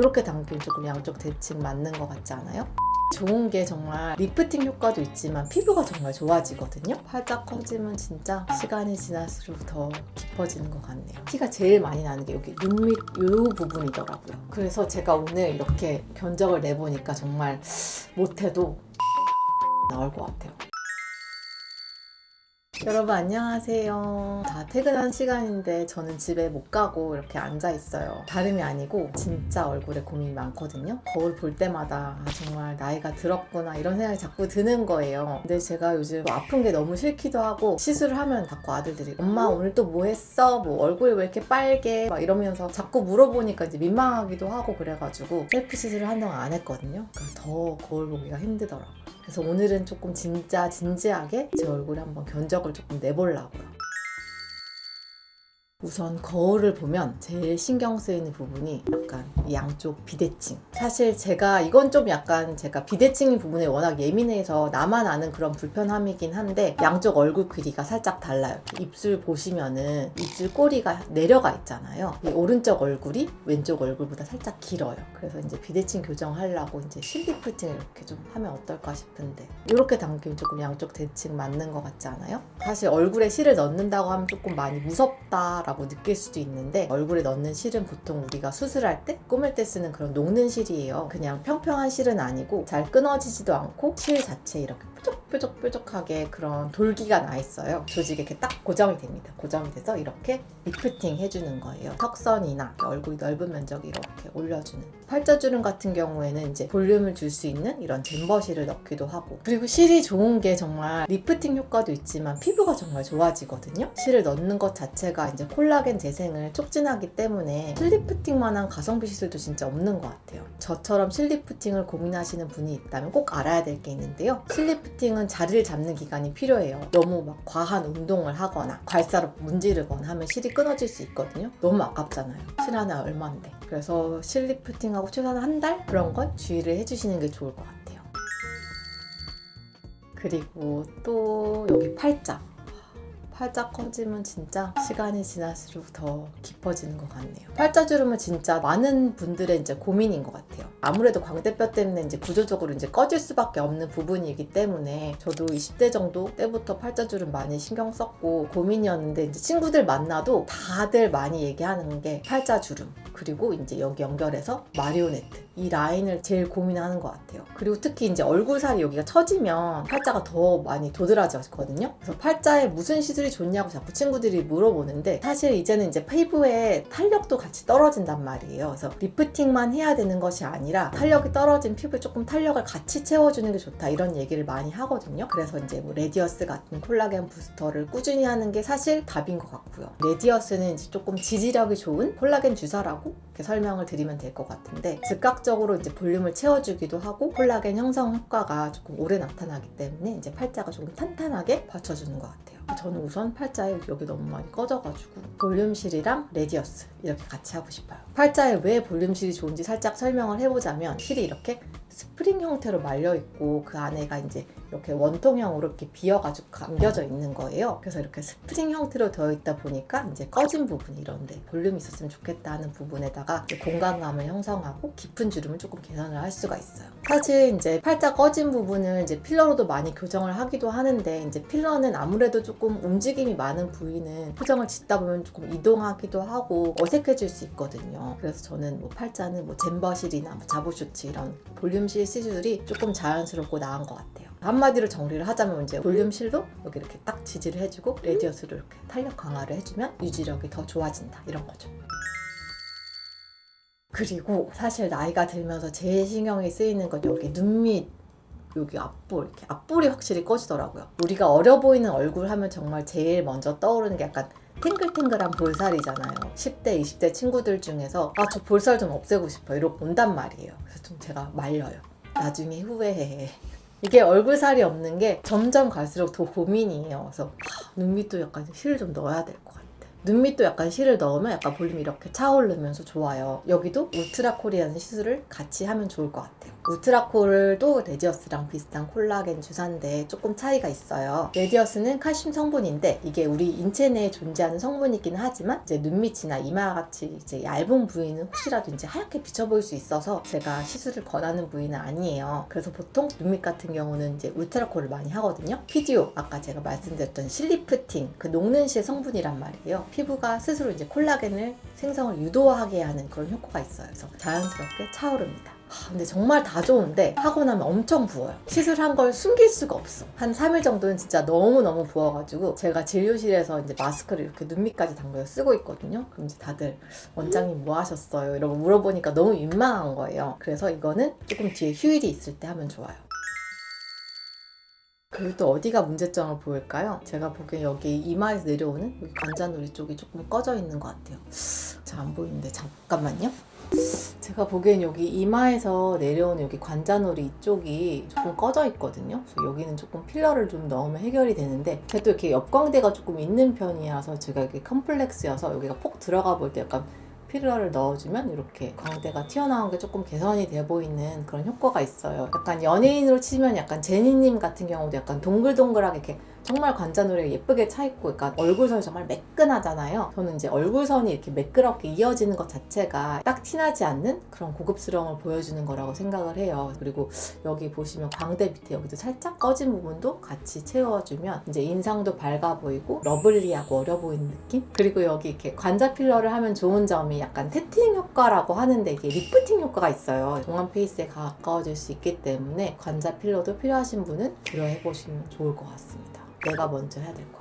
이렇게 당기면 조금 양쪽 대칭 맞는 것 같지 않아요? 좋은 게 정말 리프팅 효과도 있지만 피부가 정말 좋아지거든요. 팔짝 커지면 진짜 시간이 지날수록 더 깊어지는 것 같네요. 티가 제일 많이 나는 게 여기 눈 밑 요 부분이더라고요. 그래서 제가 오늘 이렇게 견적을 내보니까 정말 못해도 나올 것 같아요. 여러분 안녕하세요. 다 퇴근한 시간인데 저는 집에 못 가고 이렇게 앉아 있어요. 다름이 아니고 진짜 얼굴에 고민이 많거든요. 거울 볼 때마다 아, 정말 나이가 들었구나 이런 생각이 자꾸 드는 거예요. 근데 제가 요즘 뭐 아픈 게 너무 싫기도 하고 시술을 하면 자꾸 아들들이 엄마 오늘 또 뭐 했어? 뭐 얼굴이 왜 이렇게 빨개? 막 이러면서 자꾸 물어보니까 이제 민망하기도 하고 그래가지고 셀프 시술을 한동안 안 했거든요. 그러니까 더 거울 보기가 힘들더라고요. 그래서 오늘은 조금 진짜 진지하게 제 얼굴에 한번 견적을 조금 내보려고요. 우선 거울을 보면 제일 신경 쓰이는 부분이 약간 이 양쪽 비대칭. 사실 제가 이건 좀 약간 제가 비대칭인 부분에 워낙 예민해서 나만 아는 그런 불편함이긴 한데 양쪽 얼굴 길이가 살짝 달라요. 입술 보시면은 입술 꼬리가 내려가 있잖아요. 이 오른쪽 얼굴이 왼쪽 얼굴보다 살짝 길어요. 그래서 이제 비대칭 교정하려고 이제 실리프팅을 이렇게 좀 하면 어떨까 싶은데 이렇게 당기면 조금 양쪽 대칭 맞는 것 같지 않아요? 사실 얼굴에 실을 넣는다고 하면 조금 많이 무섭다 라고 느낄 수도 있는데 얼굴에 넣는 실은 보통 우리가 수술할 때 꾸밀 때 쓰는 그런 녹는 실이에요. 그냥 평평한 실은 아니고 잘 끊어지지도 않고 실 자체에 이렇게 뾰족 뾰족뾰족하게 그런 돌기가 나 있어요. 조직에 이렇게 딱 고정이 됩니다. 고정이 돼서 이렇게 리프팅 해주는 거예요. 턱선이나 얼굴이 넓은 면적 이렇게 올려주는. 팔자주름 같은 경우에는 이제 볼륨을 줄 수 있는 이런 잼버실을 넣기도 하고 그리고 실이 좋은 게 정말 리프팅 효과도 있지만 피부가 정말 좋아지거든요. 실을 넣는 것 자체가 이제 콜라겐 재생을 촉진하기 때문에 실리프팅만한 가성비 시술도 진짜 없는 것 같아요. 저처럼 실리프팅을 고민하시는 분이 있다면 꼭 알아야 될 게 있는데요. 실리프팅은 자리를 잡는 기간이 필요해요. 너무 막 과한 운동을 하거나 괄사로 문지르거나 하면 실이 끊어질 수 있거든요. 너무 아깝잖아요. 실 하나 얼마인데. 그래서 실 리프팅하고 최소한 한 달? 그런 건 주의를 해주시는 게 좋을 것 같아요. 그리고 또 여기 팔자. 팔자 커지면 진짜 시간이 지날수록 더 깊어지는 것 같네요. 팔자주름은 진짜 많은 분들의 이제 고민인 것 같아요. 아무래도 광대뼈 때문에 이제 구조적으로 이제 꺼질 수밖에 없는 부분이기 때문에 저도 20대 정도 때부터 팔자주름 많이 신경 썼고 고민이었는데 이제 친구들 만나도 다들 많이 얘기하는 게 팔자주름 그리고 이제 여기 연결해서 마리오네트 이 라인을 제일 고민하는 것 같아요. 그리고 특히 이제 얼굴 살이 여기가 처지면 팔자가 더 많이 도드라졌거든요. 그래서 팔자에 무슨 시술이 좋냐고 자꾸 친구들이 물어보는데 사실 이제는 이제 피부에 탄력도 같이 떨어진단 말이에요. 그래서 리프팅만 해야 되는 것이 아니라 탄력이 떨어진 피부에 조금 탄력을 같이 채워주는 게 좋다 이런 얘기를 많이 하거든요. 그래서 이제 뭐 레디어스 같은 콜라겐 부스터를 꾸준히 하는 게 사실 답인 것 같고요. 레디어스는 이제 조금 지지력이 좋은 콜라겐 주사라고 이렇게 설명을 드리면 될 것 같은데 즉각적으로 이제 볼륨을 채워주기도 하고 콜라겐 형성 효과가 조금 오래 나타나기 때문에 이제 팔자가 조금 탄탄하게 받쳐주는 것 같아요. 저는 우선 팔자에 여기 너무 많이 꺼져가지고 볼륨실이랑 레디어스 이렇게 같이 하고 싶어요. 팔자에 왜 볼륨실이 좋은지 살짝 설명을 해보자면 실이 이렇게 스프링 형태로 말려 있고 그 안에가 이제 이렇게 원통형으로 이렇게 비어가지고 감겨져 있는 거예요. 그래서 이렇게 스프링 형태로 되어 있다 보니까 이제 꺼진 부분 이런데 볼륨이 있었으면 좋겠다 하는 부분에다가 공간감을 형성하고 깊은 주름을 조금 개선을 할 수가 있어요. 사실 이제 팔자 꺼진 부분을 이제 필러로도 많이 교정을 하기도 하는데 이제 필러는 아무래도 조금 움직임이 많은 부위는 표정을 짓다 보면 조금 이동하기도 하고 어색해질 수 있거든요. 그래서 저는 뭐 팔자는 뭐 잼버실이나 뭐 자부쇼츠 이런 볼륨 실 시술이 조금 자연스럽고 나은 것 같아요. 한마디로 정리를 하자면 이제 볼륨실도 여기 이렇게 딱 지지를 해주고 레디어스로 이렇게 탄력 강화를 해주면 유지력이 더 좋아진다 이런 거죠. 그리고 사실 나이가 들면서 제일 신경이 쓰이는 건 여기 눈밑 여기 앞볼 이렇게 앞볼이 확실히 꺼지더라고요. 우리가 어려 보이는 얼굴 하면 정말 제일 먼저 떠오르는 게 약간 탱글탱글한 볼살이잖아요. 10대, 20대 친구들 중에서 아 저 볼살 좀 없애고 싶어 이러고 온단 말이에요. 그래서 좀 제가 말려요. 나중에 후회해. 이게 얼굴 살이 없는 게 점점 갈수록 더 고민이에요. 그래서 하, 눈 밑도 약간 실을 좀 넣어야 될 것 같아. 눈 밑도 약간 실을 넣으면 약간 볼륨이 이렇게 차오르면서 좋아요. 여기도 울트라 코리안 시술을 같이 하면 좋을 것 같아요. 우트라콜도 레디어스랑 비슷한 콜라겐 주사인데 조금 차이가 있어요. 레디어스는 칼슘 성분인데 이게 우리 인체 내에 존재하는 성분이긴 하지만 이제 눈 밑이나 이마 같이 이제 얇은 부위는 혹시라도 이제 하얗게 비쳐 보일 수 있어서 제가 시술을 권하는 부위는 아니에요. 그래서 보통 눈 밑 같은 경우는 이제 울트라콜을 많이 하거든요. 피디오 아까 제가 말씀드렸던 실리프틴 그 녹는 실 성분이란 말이에요. 피부가 스스로 이제 콜라겐을 생성을 유도하게 하는 그런 효과가 있어요. 그래서 자연스럽게 차오릅니다. 하, 근데 정말 다 좋은데 하고 나면 엄청 부어요. 시술한 걸 숨길 수가 없어. 한 3일 정도는 진짜 너무너무 부어가지고 제가 진료실에서 이제 마스크를 이렇게 눈 밑까지 담궈서 쓰고 있거든요. 그럼 이제 다들 원장님 뭐 하셨어요? 이러고 물어보니까 너무 민망한 거예요. 그래서 이거는 조금 뒤에 휴일이 있을 때 하면 좋아요. 그리고 또 어디가 문제점을 보일까요? 제가 보기엔 여기 이마에서 내려오는 관자놀이 쪽이 조금 꺼져 있는 것 같아요. 잘 안 보이는데 잠깐만요. 제가 보기엔 여기 이마에서 내려오는 여기 관자놀이 이쪽이 조금 꺼져 있거든요. 그래서 여기는 조금 필러를 좀 넣으면 해결이 되는데 제가 또 이렇게 옆광대가 조금 있는 편이라서 제가 이게 컴플렉스여서 여기가 폭 들어가 볼 때 약간 필러를 넣어주면 이렇게 광대가 튀어나온 게 조금 개선이 돼 보이는 그런 효과가 있어요. 약간 연예인으로 치면 약간 제니님 같은 경우도 약간 동글동글하게 이렇게 정말 관자놀이가 예쁘게 차 있고, 그러니까 얼굴선이 정말 매끈하잖아요. 저는 이제 얼굴선이 이렇게 매끄럽게 이어지는 것 자체가 딱 티나지 않는 그런 고급스러움을 보여주는 거라고 생각을 해요. 그리고 여기 보시면 광대 밑에 여기도 살짝 꺼진 부분도 같이 채워주면 이제 인상도 밝아 보이고 러블리하고 어려 보이는 느낌? 그리고 여기 이렇게 관자 필러를 하면 좋은 점이 약간 태팅 효과라고 하는데 이게 리프팅 효과가 있어요. 동안 페이스에 가까워질 수 있기 때문에 관자 필러도 필요하신 분은 고려해 보시면 좋을 것 같습니다. 내가 먼저 해야 될것 같아요.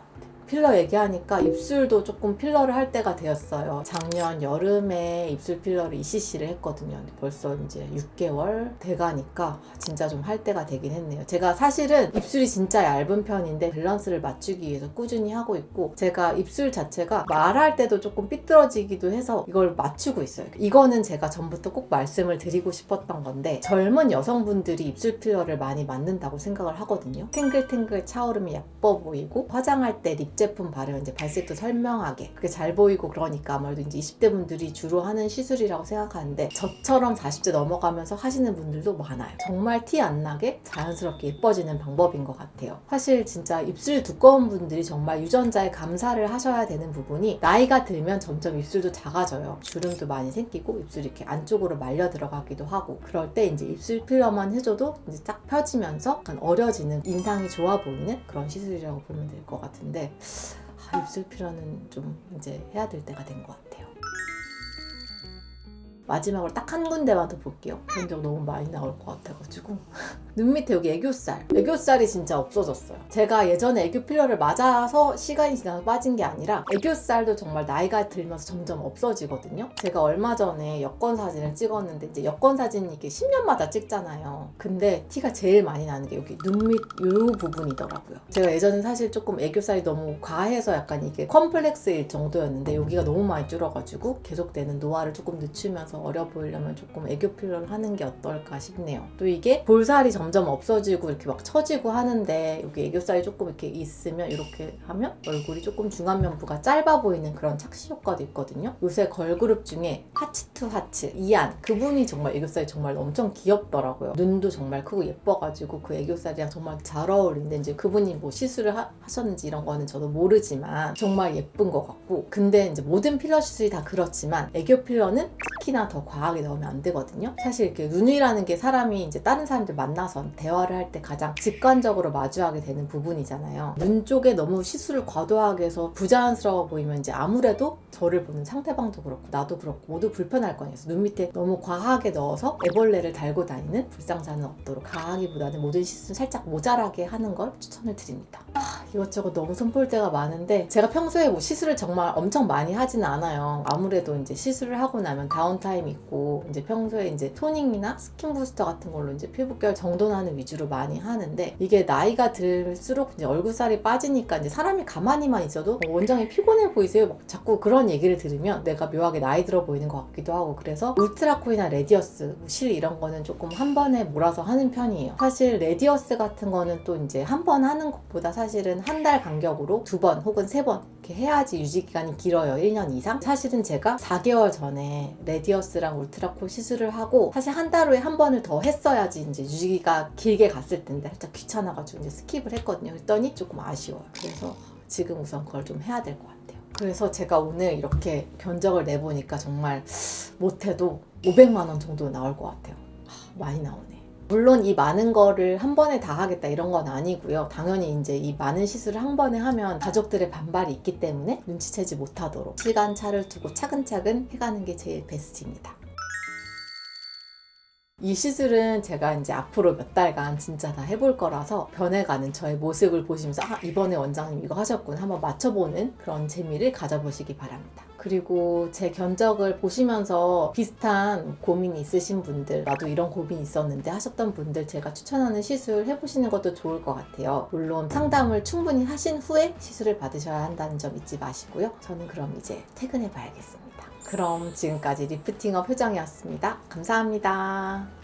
필러 얘기하니까 입술도 조금 필러를 할 때가 되었어요. 작년 여름에 입술 필러를 ECC를 했거든요. 벌써 이제 6개월 돼가니까 진짜 좀 할 때가 되긴 했네요. 제가 사실은 입술이 진짜 얇은 편인데 밸런스를 맞추기 위해서 꾸준히 하고 있고 제가 입술 자체가 말할 때도 조금 삐뚤어지기도 해서 이걸 맞추고 있어요. 이거는 제가 전부터 꼭 말씀을 드리고 싶었던 건데 젊은 여성분들이 입술 필러를 많이 맞는다고 생각을 하거든요. 탱글탱글 차오름이 예뻐 보이고 화장할 때 립 제품 바르면 이제 발색도 설명하게 그게 잘 보이고 그러니까 아무래도 이제 20대 분들이 주로 하는 시술이라고 생각하는데 저처럼 40대 넘어가면서 하시는 분들도 많아요. 정말 티 안 나게 자연스럽게 예뻐지는 방법인 것 같아요. 사실 진짜 입술 두꺼운 분들이 정말 유전자에 감사를 하셔야 되는 부분이 나이가 들면 점점 입술도 작아져요. 주름도 많이 생기고 입술이 이렇게 안쪽으로 말려 들어가기도 하고 그럴 때 이제 입술 필러만 해줘도 이제 쫙 펴지면서 약간 어려지는 인상이 좋아 보이는 그런 시술이라고 보면 될 것 같은데 아, 입술 필러는 좀 이제 해야 될 때가 된 것 같아요. 마지막으로 딱 한 군데만 더 볼게요. 본적 너무 많이 나올 것 같아가지고. 눈 밑에 여기 애교살. 애교살이 진짜 없어졌어요. 제가 예전에 애교 필러를 맞아서 시간이 지나서 빠진 게 아니라 애교살도 정말 나이가 들면서 점점 없어지거든요. 제가 얼마 전에 여권 사진을 찍었는데 이제 여권 사진이 이게 10년마다 찍잖아요. 근데 티가 제일 많이 나는 게 여기 눈 밑 요 부분이더라고요. 제가 예전에 사실 조금 애교살이 너무 과해서 약간 이게 컴플렉스일 정도였는데 여기가 너무 많이 줄어가지고 계속되는 노화를 조금 늦추면서 어려 보이려면 조금 애교 필러를 하는 게 어떨까 싶네요. 또 이게 볼살이 점점 없어지고 이렇게 막 처지고 하는데 여기 애교살이 조금 이렇게 있으면 이렇게 하면 얼굴이 조금 중안면부가 짧아 보이는 그런 착시 효과도 있거든요. 요새 걸그룹 중에 하츠 투 하츠 이안 그분이 정말 애교살이 정말 엄청 귀엽더라고요. 눈도 정말 크고 예뻐가지고 그 애교살이랑 정말 잘 어울리는데 이제 그분이 뭐 시술을 하, 하셨는지 이런 거는 저도 모르지만 정말 예쁜 것 같고 근데 이제 모든 필러 시술이 다 그렇지만 애교 필러는 특히나 더 과하게 넣으면 안 되거든요. 사실 이렇게 눈이라는 게 사람이 이제 다른 사람들 만나서 대화를 할 때 가장 직관적으로 마주하게 되는 부분이잖아요. 눈 쪽에 너무 시술을 과도하게 해서 부자연스러워 보이면 이제 아무래도 저를 보는 상대방도 그렇고 나도 그렇고 모두 불편할 거 아니에요. 눈 밑에 너무 과하게 넣어서 애벌레를 달고 다니는 불상사는 없도록 과하기보다는 모든 시술 살짝 모자라게 하는 걸 추천을 드립니다. 하, 이것저것 너무 손볼 때가 많은데 제가 평소에 뭐 시술을 정말 엄청 많이 하지는 않아요. 아무래도 이제 시술을 하고 나면 다운타임이 있고 이제 평소에 이제 토닝이나 스킨 부스터 같은 걸로 이제 피부결 정돈하는 위주로 많이 하는데 이게 나이가 들수록 이제 얼굴살이 빠지니까 이제 사람이 가만히만 있어도 어, 원장이 피곤해 보이세요? 막 자꾸 그런 얘기를 들으면 내가 묘하게 나이 들어 보이는 것 같기도 하고 그래서 울트라코이나 레디어스, 실 이런 거는 조금 한 번에 몰아서 하는 편이에요. 사실 레디어스 같은 거는 또 이제 한 번 하는 것보다 사실은 시술은 한 달 간격으로 두 번 혹은 세 번 이렇게 해야지 유지 기간이 길어요. 1년 이상. 사실은 제가 4개월 전에 레디어스랑 울트라콜 시술을 하고 사실 한 달 후에 한 번을 더 했어야지 이제 유지기가 길게 갔을 텐데 살짝 귀찮아가지고 이제 스킵을 했거든요. 그랬더니 조금 아쉬워요. 그래서 지금 우선 그걸 좀 해야 될 것 같아요. 그래서 제가 오늘 이렇게 견적을 내보니까 정말 못해도 500만 원 정도 나올 것 같아요. 하, 많이 나오네. 물론 이 많은 거를 한 번에 다 하겠다 이런 건 아니고요. 당연히 이제 이 많은 시술을 한 번에 하면 가족들의 반발이 있기 때문에 눈치채지 못하도록 시간 차를 두고 차근차근 해가는 게 제일 베스트입니다. 이 시술은 제가 이제 앞으로 몇 달간 진짜 다 해볼 거라서 변해가는 저의 모습을 보시면서 아 이번에 원장님 이거 하셨구나 한번 맞춰보는 그런 재미를 가져보시기 바랍니다. 그리고 제 견적을 보시면서 비슷한 고민이 있으신 분들 나도 이런 고민이 있었는데 하셨던 분들 제가 추천하는 시술 해보시는 것도 좋을 것 같아요. 물론 상담을 충분히 하신 후에 시술을 받으셔야 한다는 점 잊지 마시고요. 저는 그럼 이제 퇴근해 봐야겠습니다. 그럼 지금까지 리프팅업 효정이었습니다. 감사합니다.